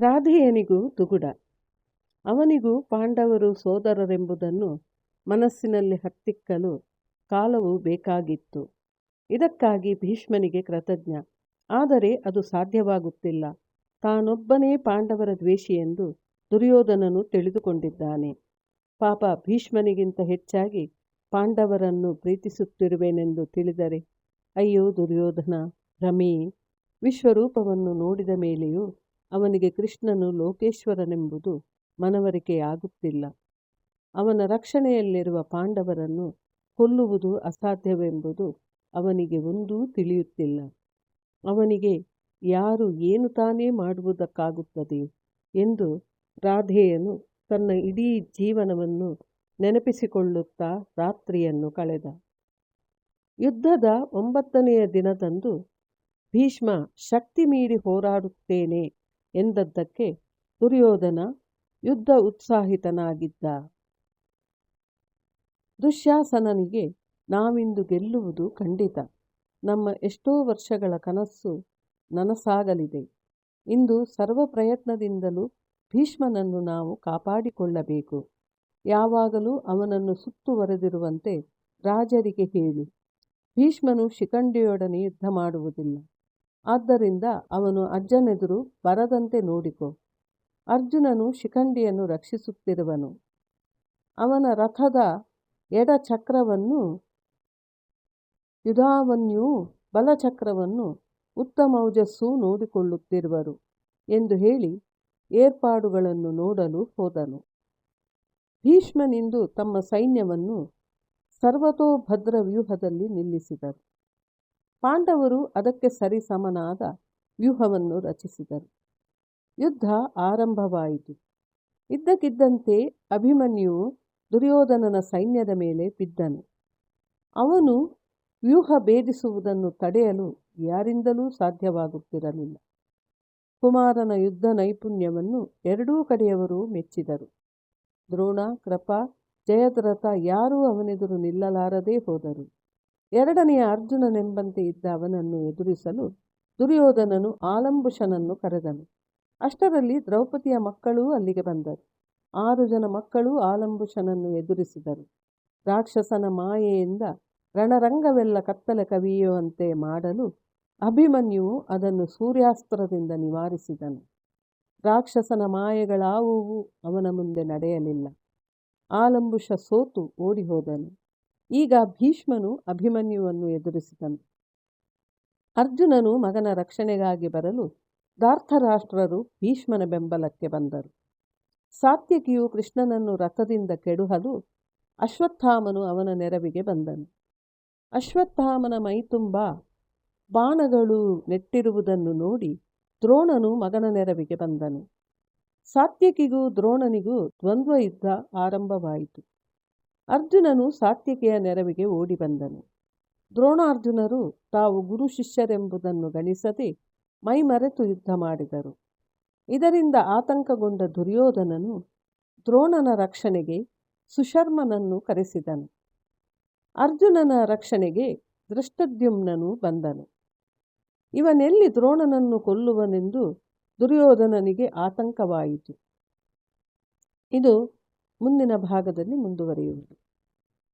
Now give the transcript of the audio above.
ರಾಧೇಯನಿಗೂ ದುಗುಡ. ಅವನಿಗೂ ಪಾಂಡವರು ಸೋದರರೆಂಬುದನ್ನು ಮನಸ್ಸಿನಲ್ಲಿ ಹತ್ತಿಕ್ಕಲು ಕಾಲವು ಬೇಕಾಗಿತ್ತು. ಇದಕ್ಕಾಗಿ ಭೀಷ್ಮನಿಗೆ ಕೃತಜ್ಞ. ಆದರೆ ಅದು ಸಾಧ್ಯವಾಗುತ್ತಿಲ್ಲ. ತಾನೊಬ್ಬನೇ ಪಾಂಡವರ ದ್ವೇಷಿ ಎಂದು ದುರ್ಯೋಧನನು ತಿಳಿದುಕೊಂಡಿದ್ದಾನೆ. ಪಾಪ ಭೀಷ್ಮನಿಗಿಂತ ಹೆಚ್ಚಾಗಿ ಪಾಂಡವರನ್ನು ಪ್ರೀತಿಸುತ್ತಿರುವೆನೆಂದು ತಿಳಿದರೆ, ಅಯ್ಯೋ ದುರ್ಯೋಧನ ರಮೇ, ವಿಶ್ವರೂಪವನ್ನು ನೋಡಿದ ಮೇಲೆಯೂ ಅವನಿಗೆ ಕೃಷ್ಣನು ಲೋಕೇಶ್ವರನೆಂಬುದು ಮನವರಿಕೆಯಾಗುತ್ತಿಲ್ಲ. ಅವನ ರಕ್ಷಣೆಯಲ್ಲಿರುವ ಪಾಂಡವರನ್ನು ಕೊಲ್ಲುವುದು ಅಸಾಧ್ಯವೆಂಬುದು ಅವನಿಗೆ ಒಂದೂ ತಿಳಿಯುತ್ತಿಲ್ಲ. ಅವನಿಗೆ ಯಾರು ಏನು ತಾನೇ ಮಾಡುವುದಕ್ಕಾಗುತ್ತದೆ ಎಂದು ರಾಧೆಯನು ತನ್ನ ಇಡೀ ಜೀವನವನ್ನು ನೆನಪಿಸಿಕೊಳ್ಳುತ್ತಾ ರಾತ್ರಿಯನ್ನು ಕಳೆದ. ಯುದ್ಧದ ಒಂಬತ್ತನೆಯ ದಿನದಂದು ಭೀಷ್ಮ ಶಕ್ತಿ ಮೀರಿ ಹೋರಾಡುತ್ತೇನೆ ಎಂದದ್ದಕ್ಕೆ ದುರ್ಯೋಧನ ಯುದ್ಧ ಉತ್ಸಾಹಿತನಾಗಿದ್ದ. ದುಶ್ಯಾಸನನಿಗೆ ನಾವಿಂದು ಗೆಲ್ಲುವುದು ಖಂಡಿತ. ನಮ್ಮ ಎಷ್ಟೋ ವರ್ಷಗಳ ಕನಸ್ಸು ನನಸಾಗಲಿದೆ. ಇಂದು ಸರ್ವ ಪ್ರಯತ್ನದಿಂದಲೂ ಭೀಷ್ಮನನ್ನು ನಾವು ಕಾಪಾಡಿಕೊಳ್ಳಬೇಕು. ಯಾವಾಗಲೂ ಅವನನ್ನು ಸುತ್ತುವರೆದಿರುವಂತೆ ರಾಜರಿಗೆ ಹೇಳು. ಭೀಷ್ಮನು ಶಿಖಂಡಿಯೊಡನೆ ಯುದ್ಧ ಮಾಡುವುದಿಲ್ಲ. ಆದ್ದರಿಂದ ಅವನು ಅಜ್ಜನೆದುರು ಬರದಂತೆ ನೋಡಿಕೊ. ಅರ್ಜುನನು ಶಿಖಂಡಿಯನ್ನು ರಕ್ಷಿಸುತ್ತಿರುವನು. ಅವನ ರಥದ ಎಡ ಚಕ್ರವನ್ನು ಯುಧಾವನ್ಯೂ ಬಲಚಕ್ರವನ್ನು ಉತ್ತಮೌಜಸ್ಸು ನೋಡಿಕೊಳ್ಳುತ್ತಿರುವರು ಎಂದು ಹೇಳಿ ಏರ್ಪಾಡುಗಳನ್ನು ನೋಡಲು ಹೋದನು. ಭೀಷ್ಮನಿಂದು ತಮ್ಮ ಸೈನ್ಯವನ್ನು ಸರ್ವತೋಭದ್ರ ವ್ಯೂಹದಲ್ಲಿ ನಿಲ್ಲಿಸಿದರು. ಪಾಂಡವರು ಅದಕ್ಕೆ ಸರಿಸಮನಾದ ವ್ಯೂಹವನ್ನು ರಚಿಸಿದರು. ಯುದ್ಧ ಆರಂಭವಾಯಿತು. ಇದ್ದಕ್ಕಿದ್ದಂತೆ ಅಭಿಮನ್ಯು ದುರ್ಯೋಧನನ ಸೈನ್ಯದ ಮೇಲೆ ಬಿದ್ದನು. ಅವನು ವ್ಯೂಹ ಭೇದಿಸುವುದನ್ನು ತಡೆಯಲು ಯಾರಿಂದಲೂ ಸಾಧ್ಯವಾಗುತ್ತಿರಲಿಲ್ಲ. ಕುಮಾರನ ಯುದ್ಧ ನೈಪುಣ್ಯವನ್ನು ಎರಡೂ ಕಡೆಯವರು ಮೆಚ್ಚಿದರು. ದ್ರೋಣ, ಕೃಪಾ, ಜಯದ್ರಥ ಯಾರೂ ಅವನೆದುರು ನಿಲ್ಲಲಾರದೇ ಹೋದರು. ಎರಡನೆಯ ಅರ್ಜುನನೆಂಬಂತೆ ಇದ್ದ ಅವನನ್ನು ಎದುರಿಸಲು ದುರ್ಯೋಧನನು ಆಲಂಬುಷನನ್ನು ಕರೆದನು. ಅಷ್ಟರಲ್ಲಿ ದ್ರೌಪದಿಯ ಮಕ್ಕಳೂ ಅಲ್ಲಿಗೆ ಬಂದರು. ಆರು ಜನ ಮಕ್ಕಳು ಆಲಂಬುಷನನ್ನು ಎದುರಿಸಿದರು. ರಾಕ್ಷಸನ ಮಾಯೆಯಿಂದ ರಣರಂಗವೆಲ್ಲ ಕತ್ತಲೆ ಕವಿಯುವಂತೆ ಮಾಡಲು ಅಭಿಮನ್ಯುವು ಅದನ್ನು ಸೂರ್ಯಾಸ್ತ್ರದಿಂದ ನಿವಾರಿಸಿದನು. ರಾಕ್ಷಸನ ಮಾಯೆಗಳಾವುವು ಅವನ ಮುಂದೆ ನಡೆಯಲಿಲ್ಲ. ಆಲಂಬುಷ ಸೋತು ಓಡಿಹೋದನು. ಈಗ ಭೀಷ್ಮನು ಅಭಿಮನ್ಯುವನ್ನು ಎದುರಿಸಿದನು. ಅರ್ಜುನನು ಮಗನ ರಕ್ಷಣೆಗಾಗಿ ಬರಲು ದಾರ್ಥರಾಷ್ಟ್ರರು ಭೀಷ್ಮನ ಬೆಂಬಲಕ್ಕೆ ಬಂದರು. ಸಾತ್ಯಕಿಯು ಕೃಷ್ಣನನ್ನು ರಥದಿಂದ ಕೆಡುಹಲು ಅಶ್ವತ್ಥಾಮನು ಅವನ ನೆರವಿಗೆ ಬಂದನು. ಅಶ್ವತ್ಥಾಮನ ಮೈತುಂಬ ಬಾಣಗಳು ನೆಟ್ಟಿರುವುದನ್ನು ನೋಡಿ ದ್ರೋಣನು ಮಗನ ನೆರವಿಗೆ ಬಂದನು. ಸಾತ್ಯಕಿಗೂ ದ್ರೋಣನಿಗೂ ದ್ವಂದ್ವ ಯುದ್ಧ ಆರಂಭವಾಯಿತು. ಅರ್ಜುನನು ಸಾತ್ವಿಕೆಯ ನೆರವಿಗೆ ಓಡಿ ಬಂದನು. ದ್ರೋಣಾರ್ಜುನರು ತಾವು ಗುರು ಶಿಷ್ಯರೆಂಬುದನ್ನು ಗಣಿಸದೆ ಮೈಮರೆತು ಯುದ್ಧ ಮಾಡಿದರು. ಇದರಿಂದ ಆತಂಕಗೊಂಡ ದುರ್ಯೋಧನನು ದ್ರೋಣನ ರಕ್ಷಣೆಗೆ ಸುಶರ್ಮನನ್ನು ಕರೆಸಿದನು. ಅರ್ಜುನನ ರಕ್ಷಣೆಗೆ ದೃಷ್ಟದ್ಯುಮ್ನನು ಬಂದನು. ಇವನೆಲ್ಲಿ ದ್ರೋಣನನ್ನು ಕೊಲ್ಲುವನೆಂದು ದುರ್ಯೋಧನನಿಗೆ ಆತಂಕವಾಯಿತು. ಇದು ಮುಂದಿನ ಭಾಗದಲ್ಲಿ ಮುಂದುವರಿಯುವುದು.